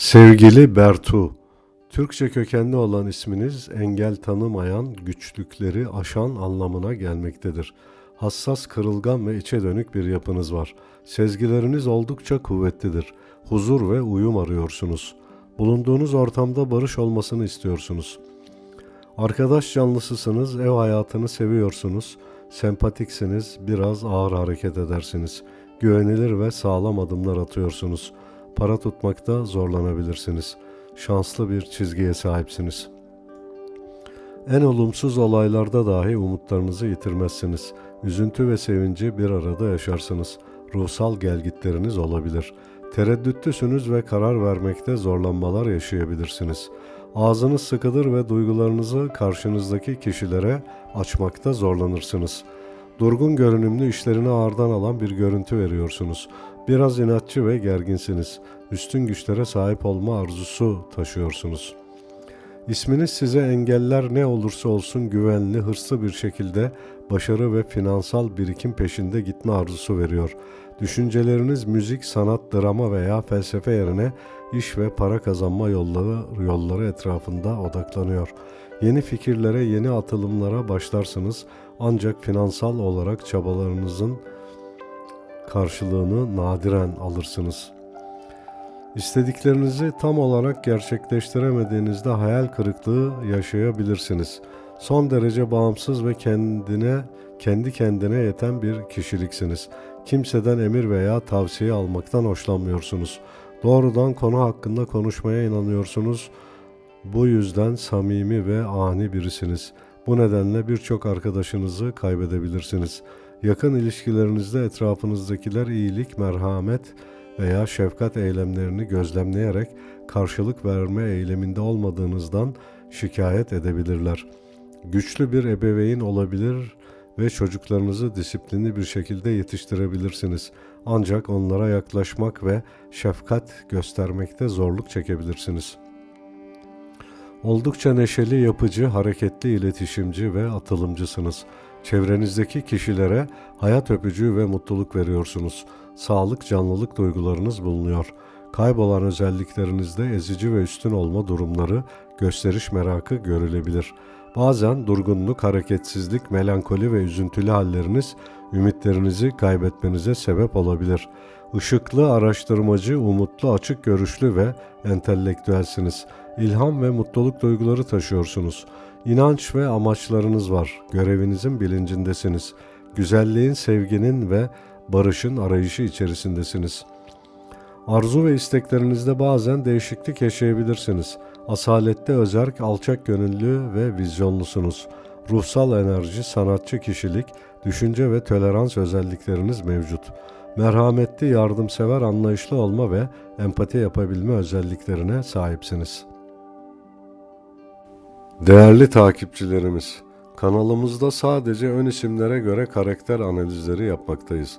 Sevgili Bertu, Türkçe kökenli olan isminiz engel tanımayan, güçlükleri aşan anlamına gelmektedir. Hassas, kırılgan ve içe dönük bir yapınız var. Sezgileriniz oldukça kuvvetlidir. Huzur ve uyum arıyorsunuz. Bulunduğunuz ortamda barış olmasını istiyorsunuz. Arkadaş canlısısınız, ev hayatını seviyorsunuz, sempatiksiniz, biraz ağır hareket edersiniz. Güvenilir ve sağlam adımlar atıyorsunuz. Para tutmakta zorlanabilirsiniz. Şanslı bir çizgiye sahipsiniz. En olumsuz olaylarda dahi umutlarınızı yitirmezsiniz. Üzüntü ve sevinci bir arada yaşarsınız. Ruhsal gelgitleriniz olabilir. Tereddütlüsünüz ve karar vermekte zorlanmalar yaşayabilirsiniz. Ağzınız sıkıdır ve duygularınızı karşınızdaki kişilere açmakta zorlanırsınız. Durgun görünümlü işlerini ağırdan alan bir görüntü veriyorsunuz. Biraz inatçı ve gerginsiniz. Üstün güçlere sahip olma arzusu taşıyorsunuz. İsminiz size engeller ne olursa olsun güvenli, hırslı bir şekilde başarı ve finansal birikim peşinde gitme arzusu veriyor. Düşünceleriniz müzik, sanat, drama veya felsefe yerine iş ve para kazanma yolları, yolları etrafında odaklanıyor. Yeni fikirlere, yeni atılımlara başlarsınız ancak finansal olarak çabalarınızın karşılığını nadiren alırsınız. İstediklerinizi tam olarak gerçekleştiremediğinizde hayal kırıklığı yaşayabilirsiniz. Son derece bağımsız ve kendine kendi kendine yeten bir kişiliksiniz. Kimseden emir veya tavsiye almaktan hoşlanmıyorsunuz. Doğrudan konu hakkında konuşmaya inanıyorsunuz. Bu yüzden samimi ve ani birisiniz. Bu nedenle birçok arkadaşınızı kaybedebilirsiniz. Yakın ilişkilerinizde etrafınızdakiler iyilik, merhamet veya şefkat eylemlerini gözlemleyerek karşılık verme eyleminde olmadığınızdan şikayet edebilirler. Güçlü bir ebeveyn olabilir ve çocuklarınızı disiplinli bir şekilde yetiştirebilirsiniz. Ancak onlara yaklaşmak ve şefkat göstermekte zorluk çekebilirsiniz.'' Oldukça neşeli, yapıcı, hareketli iletişimci ve atılımcısınız. Çevrenizdeki kişilere hayat öpücüğü ve mutluluk veriyorsunuz. Sağlık, canlılık duygularınız bulunuyor. Kaybolan özelliklerinizde ezici ve üstün olma durumları, gösteriş merakı görülebilir. Bazen durgunluk, hareketsizlik, melankoli ve üzüntülü halleriniz ümitlerinizi kaybetmenize sebep olabilir. Işıklı, araştırmacı, umutlu, açık görüşlü ve entelektüelsiniz. İlham ve mutluluk duyguları taşıyorsunuz. İnanç ve amaçlarınız var. Görevinizin bilincindesiniz. Güzelliğin, sevginin ve barışın arayışı içerisindesiniz. Arzu ve isteklerinizde bazen değişiklik yaşayabilirsiniz. Asalette özerk, alçak gönüllü ve vizyonlusunuz. Ruhsal enerji, sanatçı kişilik, düşünce ve tolerans özellikleriniz mevcut. Merhametli, yardımsever, anlayışlı olma ve empati yapabilme özelliklerine sahipsiniz. Değerli takipçilerimiz, kanalımızda sadece ön isimlere göre karakter analizleri yapmaktayız.